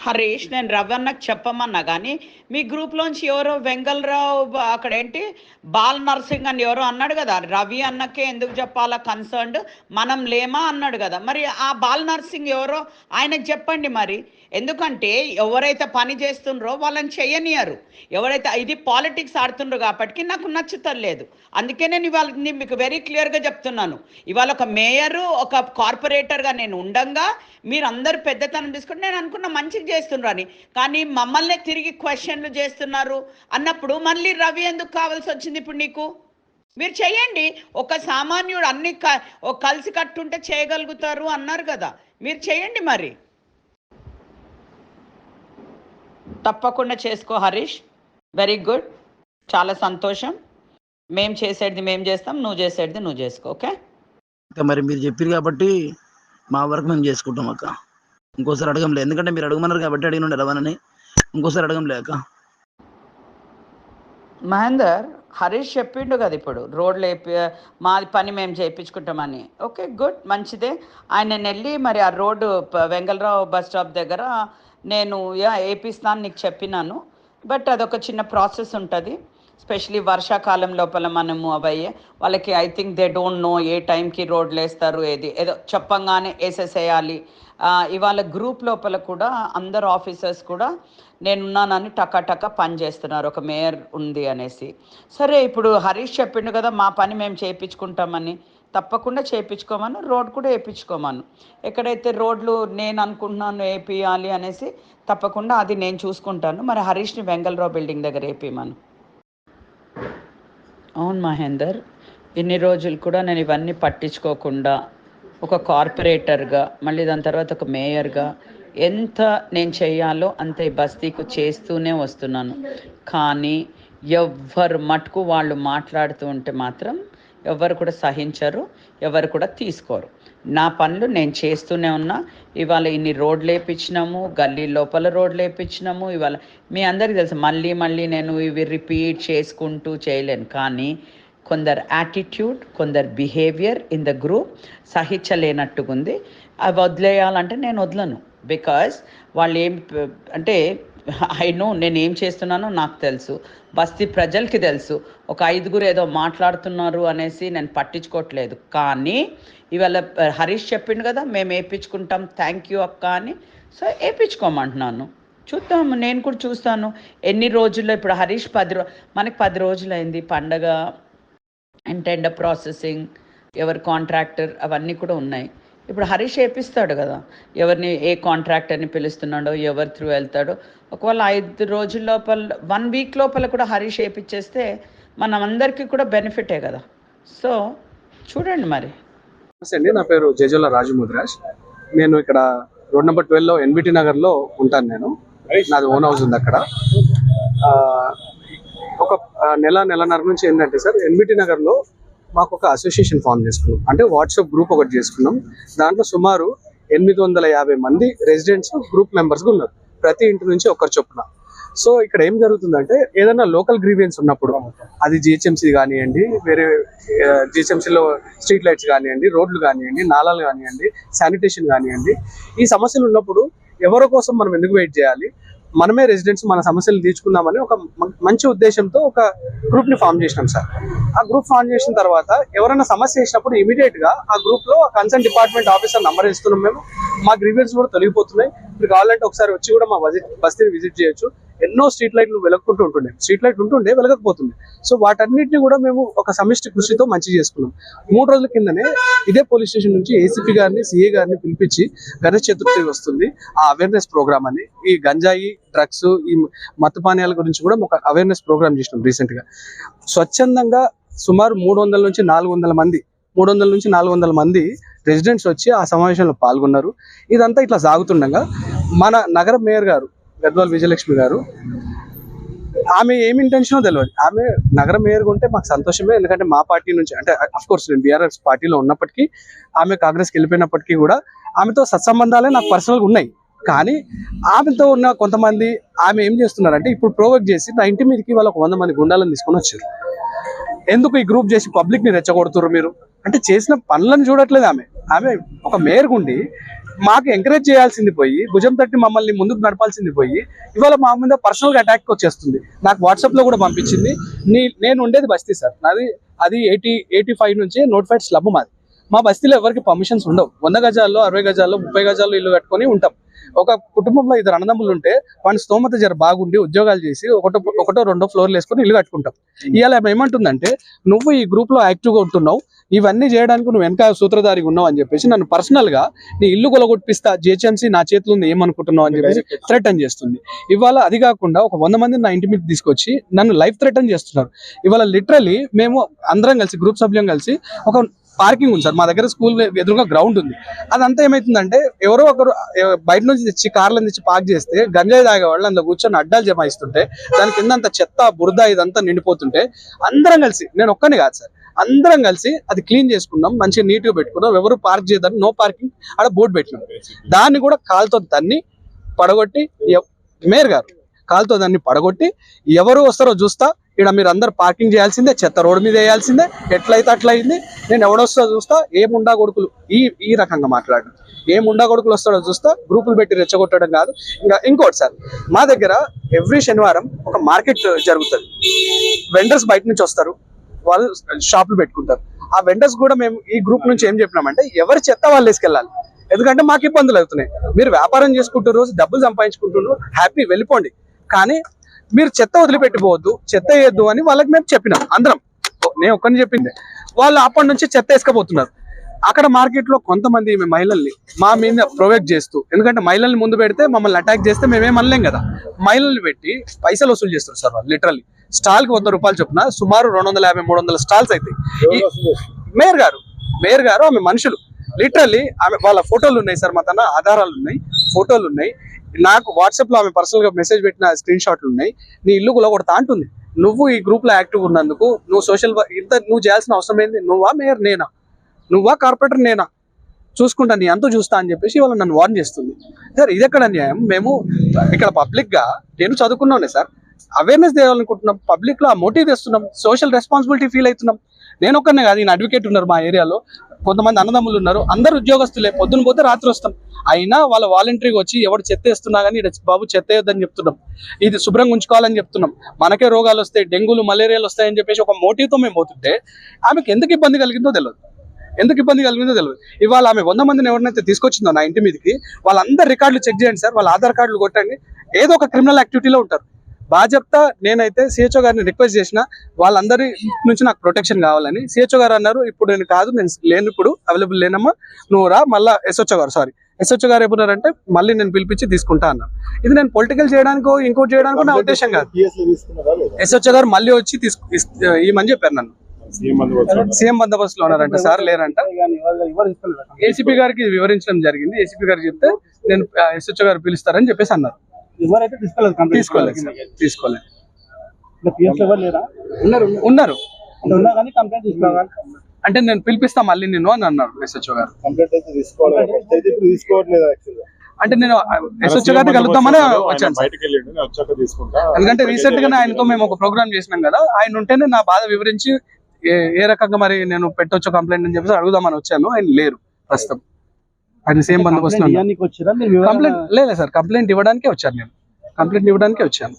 హరీష్ నేను రవన్నకు చెప్పమన్నా కానీ మీ గ్రూప్లోంచి ఎవరో వెంగళరావు అక్కడ ఏంటి బాల్ నర్సింగ్ అని ఎవరో అన్నాడు కదా రవి అన్నకే ఎందుకు చెప్పాలా కన్సర్న్డ్ మనం లేమా అన్నాడు కదా. మరి ఆ బాల్ నర్సింగ్ ఎవరో? ఆయనకు చెప్పండి మరి. ఎందుకంటే ఎవరైతే పని చేస్తుండ్రో వాళ్ళని చేయనియరు. ఎవరైతే ఇది పాలిటిక్స్ ఆడుతుండ్రో కాబట్టి నాకు నచ్చుతలేదు అందుకే నేను ఇవాళ మీకు వెరీ క్లియర్గా చెప్తున్నాను. ఇవాళ ఒక మేయరు ఒక కార్పొరేటర్గా నేను ఉండంగా మీరు అందరు పెద్దతనం తీసుకుంటే నేను అనుకున్న మంచిగా చేస్తున్నారు అని. కానీ మమ్మల్ని తిరిగి క్వశ్చన్లు చేస్తున్నారు. అన్నప్పుడు మళ్ళీ రవి ఎందుకు కావాల్సి వచ్చింది ఇప్పుడు నీకు? మీరు చేయండి. ఒక సామాన్యుడు అన్ని కలిసి కట్టుంటే చేయగలుగుతారు అన్నారు కదా. మీరు చేయండి మరి. తప్పకుండా చేసుకో హరీష్. వెరీ గుడ్ చాలా సంతోషం. మేం చేసేది మేము చేస్తాం నువ్వు చేసేది నువ్వు చేసుకో ఓకే? మరి మీరు చెప్పారు కాబట్టి మా వరకు మేము చేసుకుంటాం అక్క. ఇంకోసారి అడగంలే. ఎందుకంటే మీరు అడగమన్నారు కాబట్టి అడిగిన ఎలవనని ఇంకోసారి అడగంలే అక్క. మహేందర్ హరీష్ చెప్పిండు కదా ఇప్పుడు. రోడ్లు వేపి మాది పని మేము చేయించుకుంటామని. Okay good. మంచిదే. ఆయన వెళ్ళి మరి ఆ రోడ్డు వెంగళరావు బస్ స్టాప్ దగ్గర నేను యా వేపిస్తాను నీకు చెప్పినాను. బట్ అదొక చిన్న ప్రాసెస్ ఉంటుంది. స్పెషలీ వర్షాకాలం లోపల మనము అవయ్యే వాళ్ళకి I think they don't know a టైంకి రోడ్లు వేస్తారు ఏది ఏదో చెప్పంగానే వేసేసేయాలి. ఇవాళ గ్రూప్ లోపల కూడా అందరు ఆఫీసర్స్ కూడా నేనున్నానని టకా టకా పని చేస్తున్నారు ఒక మేయర్ ఉంది అనేసి. సరే ఇప్పుడు హరీష్ చెప్పిండు కదా మా పని మేము చేయించుకుంటామని. తప్పకుండా చేయించుకోమను రోడ్ కూడా వేయించుకోమను. ఎక్కడైతే రోడ్లు నేను అనుకుంటున్నాను వేపియాలి అనేసి తప్పకుండా అది నేను చూసుకుంటాను. మరి హరీష్ని వెంగళరావు బిల్డింగ్ దగ్గర వేపిమను అవును మహేందర్ ఇన్ని రోజులు కూడా నేను ఇవన్నీ పట్టించుకోకుండా ఒక కార్పొరేటర్గా మళ్ళీ దాని తర్వాత ఒక మేయర్గా ఎంత నేను చేయాలో అంత ఈ బస్తీకు చేస్తూనే వస్తున్నాను. కానీ ఎవ్వరు మటుకు వాళ్ళు మాట్లాడుతూ ఉంటే మాత్రం ఎవరు కూడా సహించరు ఎవరు కూడా తీసుకోరు. నా పనులు నేను చేస్తూనే ఉన్నా. ఇవాళ ఇన్ని రోడ్లు వేయించినాము గల్లీ లోపల రోడ్లు వేయించినాము ఇవాళ మీ అందరికీ తెలుసు మళ్ళీ మళ్ళీ నేను ఇవి రిపీట్ చేసుకుంటూ చేయలేను. కానీ కొందరు యాటిట్యూడ్ కొందరు బిహేవియర్ ఇన్ ద గ్రూప్ సహించలేనట్టుగా ఉంది అవి వదిలేయాలంటే నేను వదలను. బికాస్ వాళ్ళు ఏం అంటే ఐ నో నేను ఏం చేస్తున్నానో నాకు తెలుసు. బస్తీ ప్రజలకి తెలుసు. ఒక ఐదుగురు ఏదో మాట్లాడుతున్నారు అనేసి నేను పట్టించుకోవట్లేదు. కానీ ఇవాళ హరీష్ చెప్పిండు కదా మేము వేయించుకుంటాం థ్యాంక్ యూ అక్క అని. సో వేయించుకోమంటున్నాను చూద్దాము నేను కూడా చూస్తాను. ఎన్ని రోజుల్లో ఇప్పుడు హరీష్ పది రో మనకి పది రోజులు అయింది పండగ అండ్ టెండర్ ప్రాసెసింగ్ ఎవరి కాంట్రాక్టర్ అవన్నీ కూడా ఉన్నాయి. ఇప్పుడు హరీష్ వేపిస్తాడు కదా. ఎవరిని ఏ కాంట్రాక్టర్ని పిలుస్తున్నాడో ఎవరి త్రూ వెళ్తాడో. ఒకవేళ ఐదు రోజుల లోపల వన్ వీక్ లోపల కూడా హరీష్ వేపించేస్తే మనం అందరికీ కూడా బెనిఫిటే కదా. సో చూడండి మరి. అండి నా పేరు జేజోల రాజముద్రాజ్. నేను ఇక్కడ రోడ్ నెంబర్ ట్వెల్వ్లో ఎన్బిటి నగర్లో ఉంటాను నేను. నాది ఓన్ హౌస్ ఉంది అక్కడ. ఒక నెల నెలన్నర నుంచి ఏంటంటే సార్ ఎన్బిటి నగర్లో మాకు ఒక అసోసియేషన్ ఫామ్ చేసుకున్నాం. అంటే వాట్సాప్ గ్రూప్ ఒకటి చేసుకున్నాం. దాంట్లో సుమారు ఎనిమిది వందల యాభై మంది రెసిడెంట్స్ గ్రూప్ మెంబర్స్గా ఉన్నారు. ప్రతి ఇంటి నుంచి ఒకరు చొప్పున. సో ఇక్కడ ఏం జరుగుతుందంటే ఏదైనా లోకల్ గ్రీవియన్స్ ఉన్నప్పుడు అది జిహెచ్ఎంసీ కానివ్వండి వేరే జిహెచ్ఎంసీలో స్ట్రీట్ లైట్స్ కానివ్వండి రోడ్లు కానివ్వండి నాలాలు కానివ్వండి శానిటేషన్ కానివ్వండి ఈ సమస్యలు ఉన్నప్పుడు ఎవరి కోసం మనం ఎందుకు వెయిట్ చేయాలి? మనమే రెసిడెంట్స్ మన సమస్యలు తీర్చుకుందామని ఒక మంచి ఉద్దేశంతో ఒక గ్రూప్ని ఫామ్ చేసినాం సార్. ఆ గ్రూప్ ఫామ్ చేసిన తర్వాత ఎవరైనా సమస్య చేసినప్పుడు ఇమీడియట్గా ఆ గ్రూప్లో కన్సర్న్ డిపార్ట్మెంట్ ఆఫీసర్ నంబర్ ఇస్తున్నాం మేము. మా గ్రీవెన్స్ కూడా తొలగిపోతున్నాయి. మీరు కావాలంటే ఒకసారి వచ్చి కూడా మా విజిట్ బస్తీని విజిట్ చేయొచ్చు. ఎన్నో స్ట్రీట్ లైట్లు వెలగకుంటూ ఉంటుండే. స్ట్రీట్ లైట్ ఉంటుండే వెలగకపోతుండే. సో వాటన్నిటిని కూడా మేము ఒక సమిష్టి కృషితో మంచి చేసుకున్నాం. మూడు రోజుల కిందనే ఇదే పోలీస్ స్టేషన్ నుంచి ఏసీపీ గారిని సిఏ గారిని పిలిపించి గణేష్ చతుర్థి వస్తుంది. ఆ అవేర్నెస్ ప్రోగ్రామ్ అని. ఈ గంజాయి డ్రగ్స్ ఈ మత్తు పానీయాల గురించి కూడా ఒక అవేర్నెస్ ప్రోగ్రామ్ చేసినాం రీసెంట్గా స్వచ్ఛందంగా సుమారు మూడు వందల నుంచి నాలుగు వందల మంది మూడు వందల నుంచి నాలుగు వందల మంది రెసిడెంట్స్ వచ్చి ఆ సమావేశంలో పాల్గొన్నారు. ఇదంతా ఇట్లా సాగుతుండగా మన నగర మేయర్ గారు గద్వాల్ విజయలక్ష్మి గారు. ఆమె ఏమి ఇంటెన్షనో తెలియదు ఆమె నగర మేయర్ ఉంటే మాకు సంతోషమే ఎందుకంటే మా పార్టీ నుంచి అంటే అఫ్ కోర్స్ నేను బీఆర్ఎస్ పార్టీలో ఉన్నప్పటికీ ఆమె కాంగ్రెస్కి వెళ్ళిపోయినప్పటికీ కూడా ఆమెతో సత్సంబంధాలే నాకు పర్సనల్గా ఉన్నాయి. కానీ ఆమెతో ఉన్న కొంతమంది ఆమె ఏం చేస్తున్నారంటే ఇప్పుడు ప్రోవోక్ చేసి నా ఇంటి మీదకి వాళ్ళ ఒక వంద మంది గుండాలను తీసుకొని వచ్చారు. ఎందుకు ఈ గ్రూప్ చేసి పబ్లిక్ని రెచ్చగొడుతున్నారు మీరు? అంటే చేసిన పనులను చూడట్లేదు ఆమె. ఆమె ఒక మేయర్ గుండి మాకు ఎంకరేజ్ చేయాల్సింది పోయి భుజం తట్టి మమ్మల్ని ముందుకు నడపాల్సింది పోయి ఇవాళ మా మీద పర్సనల్గా అటాక్ వచ్చేస్తుంది. నాకు వాట్సాప్లో కూడా పంపించింది. నీ నేను ఉండేది బస్తీ సార్. నాది అది ఎయిటీ ఎయిటీ ఫైవ్ నుంచి నోటిఫైడ్ స్లబ్ మాది. మా బస్తీలో ఎవరికి పర్మిషన్స్ ఉండవు. వంద గజాల్లో అరవై గజాల్లో ముప్పై గజాల్లో ఇల్లు కట్టుకొని ఉంటాం. ఒక కుటుంబంలో ఇద్దరు అన్నదమ్ములు ఉంటే వాడి స్తోమత జర బాగుండి ఉద్యోగాలు చేసి ఒకటో ఒకటో రెండో ఫ్లోర్లు వేసుకొని ఇల్లు కట్టుకుంటాం. ఇవాళ ఏమంటుందంటే నువ్వు ఈ గ్రూప్లో యాక్టివ్గా ఉంటున్నావు. ఇవన్నీ చేయడానికి నువ్వు వెనక సూత్రధారిగా ఉన్నావు అని చెప్పేసి నన్ను పర్సనల్గా నీ ఇల్లు కొలగొట్టిస్తా. జిహెచ్ఎంసీ నా చేతిలో ఉంది. ఏమనుకుంటున్నావు? అని చెప్పేసి థ్రెటన్ చేస్తుంది. ఇవాళ అది కాకుండా ఒక వంద మందిని నా ఇంటి మీద తీసుకొచ్చి నన్ను లైఫ్ థ్రెటన్ చేస్తున్నారు. ఇవాళ లిటరలీ మేము అందరం కలిసి గ్రూప్ సభ్యం కలిసి ఒక పార్కింగ్ ఉంది సార్. మా దగ్గర స్కూల్ ఎదురుగా గ్రౌండ్ ఉంది. అదంతా ఏమైతుందంటే ఎవరో ఒకరు బయట నుంచి తెచ్చి కార్లను తెచ్చి పార్క్ చేస్తే గంజాయి తాగే వాళ్ళు అందులో కూర్చొని అడ్డాలు జమాయిస్తుంటే దాని కింద అంత చెత్త బురద ఇదంతా నిండిపోతుంటే అందరం కలిసి నేను ఒక్కని కాదు సార్ అందరం కలిసి అది క్లీన్ చేసుకున్నాం మంచిగా నీట్గా పెట్టుకున్నాం. ఎవరు పార్క్ చేయదని నో పార్కింగ్ ఆడ బోర్డు పెట్టినాం. దాన్ని కూడా కాలుతో తన్ని పడగొట్టి మేయర్ గారు కాలుతో దాన్ని పడగొట్టి ఎవరు వస్తారో చూస్తా ఇక్కడ మీరు అందరు పార్కింగ్ చేయాల్సిందే చెత్త రోడ్డు మీద వేయాల్సిందే ఎట్లయితే అట్లయింది నేను ఎవడొస్తా చూస్తా ఏముండా కొడుకులు ఈ ఈ రకంగా మాట్లాడడం. ఏముండా కొడుకులు వస్తాడో చూస్తా గ్రూపులు పెట్టి రెచ్చగొట్టడం కాదు. ఇంకా ఇంకోటి సార్ మా దగ్గర ఎవ్రీ శనివారం ఒక మార్కెట్ జరుగుతుంది. వెండర్స్ బయట నుంచి వస్తారు వాళ్ళు షాపులు పెట్టుకుంటారు. ఆ వెండర్స్ కూడా మేము ఈ గ్రూప్ నుంచి ఏం చెప్పినామంటే ఎవరి చెత్త వాళ్ళు వేసుకెళ్ళాలి ఎందుకంటే మాకు ఇబ్బందులు అవుతున్నాయి. మీరు వ్యాపారం చేసుకుంటున్నారు రోజు డబ్బులు సంపాదించుకుంటున్నారు హ్యాపీ వెళ్ళిపోండి. కానీ మీరు చెత్త వదిలిపెట్టిపోవద్దు చెత్త వేయద్దు అని వాళ్ళకి మేము చెప్పినాం అందరం. నేను ఒక్కరిని చెప్పింది. వాళ్ళు అప్పటి నుంచి చెత్త వేసుకపోతున్నారు. అక్కడ మార్కెట్లో కొంతమంది మహిళల్ని మా మీద ప్రొవైడ్ చేస్తూ ఎందుకంటే మహిళల్ని ముందు పెడితే మమ్మల్ని అటాక్ చేస్తే మేమేం అనలేం కదా. మహిళల్ని పెట్టి పైసలు వసూలు చేస్తారు సార్ వాళ్ళు లిటరల్లీ. స్టాల్కి వంద రూపాయలు చొప్పున సుమారు రెండు వందల యాభై మూడు వందల స్టాల్స్ ఈ- మేయర్ గారు మేయర్ గారు ఆమె మనుషులు. లిటరల్లీ ఆమె వాళ్ళ ఫోటోలు ఉన్నాయి సార్ మా తన ఆధారాలు ఉన్నాయి ఫోటోలు ఉన్నాయి. నాకు వాట్సాప్లో ఆమె పర్సనల్గా మెసేజ్ పెట్టిన స్క్రీన్ షాట్లు ఉన్నాయి. నీ ఇల్లు కూడా ఒకటి తాంటుంది నువ్వు ఈ గ్రూప్లో యాక్టివ్ ఉన్నందుకు నువ్వు సోషల్ ఇంత నువ్వు చేయాల్సిన అవసరం ఏంది? నువ్వా మేయర్ నేనా? నువ్వా కార్పొరేటర్ నేనా? చూసుకుంటా నీ అంతా చూస్తా అని చెప్పేసి వాళ్ళు నన్ను వార్న్ చేస్తుంది. సార్ ఇది ఎక్కడ న్యాయం? మేము ఇక్కడ పబ్లిక్గా నేను చదువుకున్నానే సార్. అవేర్నెస్ తేవాలనుకుంటున్నాం. పబ్లిక్లో ఆ మోటివ్ తెస్తున్నాం. సోషల్ రెస్పాన్సిబిలిటీ ఫీల్ అవుతున్నాం. నేను ఒక్కనే కాదు నేను అడ్వకేట్ ఉన్నారు మా ఏరియాలో కొంతమంది అన్నదమ్ములు ఉన్నారు. అందరు ఉద్యోగస్తులే. పొద్దున పోతే రాత్రి వస్తాం. అయినా వాళ్ళ వాలంటరీగా వచ్చి ఎవరు చెత్త వేస్తున్నా కానీ బాబు చెత్త వేయొద్దని చెప్తున్నాం. ఇది శుభ్రంగా ఉంచుకోవాలని చెప్తున్నాం. మనకే రోగాలు వస్తాయి డెంగ్యూలు మలేరియాలు వస్తాయని చెప్పేసి ఒక మోటివ్తో మేము పోతుంటే ఆమెకి ఎందుకు ఇబ్బంది కలిగిందో తెలియదు ఎందుకు ఇబ్బంది కలిగిందో తెలియదు ఇవాళ ఆమె వంద మందిని ఎవరినైతే తీసుకొచ్చిందో నా ఇంటి మీదకి వాళ్ళందరి రికార్డులు చెక్ చేయండి సార్. వాళ్ళ ఆధార్ కార్డులు కొట్టండి. ఏదో ఒక క్రిమినల్ యాక్టివిటీలో ఉంటారు. బాజప్తా నేనైతే సిహెచ్ఓ గారిని రిక్వెస్ట్ చేసిన. వాళ్ళందరి నుంచి నాకు ప్రొటెక్షన్ కావాలని. సిహెచ్ఓ గారు అన్నారు ఇప్పుడు నేను కాదు నేను లేను ఇప్పుడు అవైలబుల్ లేనమ్మా. నువ్వు రా మళ్ళీ ఎస్హెచ్ఓ గారు సారీ ఎస్హెచ్ఓ గారు ఏమన్నారంటే మళ్ళీ నేను పిలిపించి తీసుకుంటా అన్నారు ఇది నేను పొలిటికల్ చేయడానికో ఇంకోటి చేయడానికో నా ఉద్దేశం కాదు. ఎస్హెచ్ఓ గారు మళ్ళీ వచ్చి తీసుకు ఇమ్మని చెప్పారు నన్ను. సీఎం బందోబస్తులో ఉన్నారంట సార్ లేరంట. ఏసీపీ గారికి వివరించడం జరిగింది. ఏసీపీ గారికి చెప్తే నేను ఎస్హెచ్ఓ గారు పిలుస్తారని చెప్పేసి అన్నారు. ఎవరైతే తీసుకోలేదు కంప్లైంట్? తీసుకోలేదు సార్, తీసుకోలేదు? పిఎస్ ఎవరు లేరా? ఉన్నారు ఉన్నారు. అంటే ఉన్నా కానీ కంప్లైంట్ తీసుకోవాలి? అంటే నేను పిలిపిస్తా మళ్ళీ నేను అని అన్నారు ఎస్హెచ్ఓ గారు. కంప్లీట్ అయితే తీసుకోవట్లేదు యాక్చువల్గా. అంటే నేను ఎస్హెచ్ఓ గారిని కలుద్దామని వచ్చాను ఎందుకంటే రీసెంట్ గానే ఆయనతో మేము ఒక ప్రోగ్రామ్ చేసినాం కదా ఆయన ఉంటేనే నా బాధ వివరించి ఏ ఏ రకంగా మరి నేను పెట్టొచ్చు కంప్లైంట్ అని చెప్పేసి అడుగుదామని వచ్చాను. ఆయన లేరు ప్రస్తుతం. ఆయన సేమ్ బందోబస్తు కంప్లైంట్ లేదు సార్. కంప్లైంట్ ఇవ్వడానికే వచ్చాను నేను. కంప్లైంట్ ఇవ్వడానికే వచ్చాను.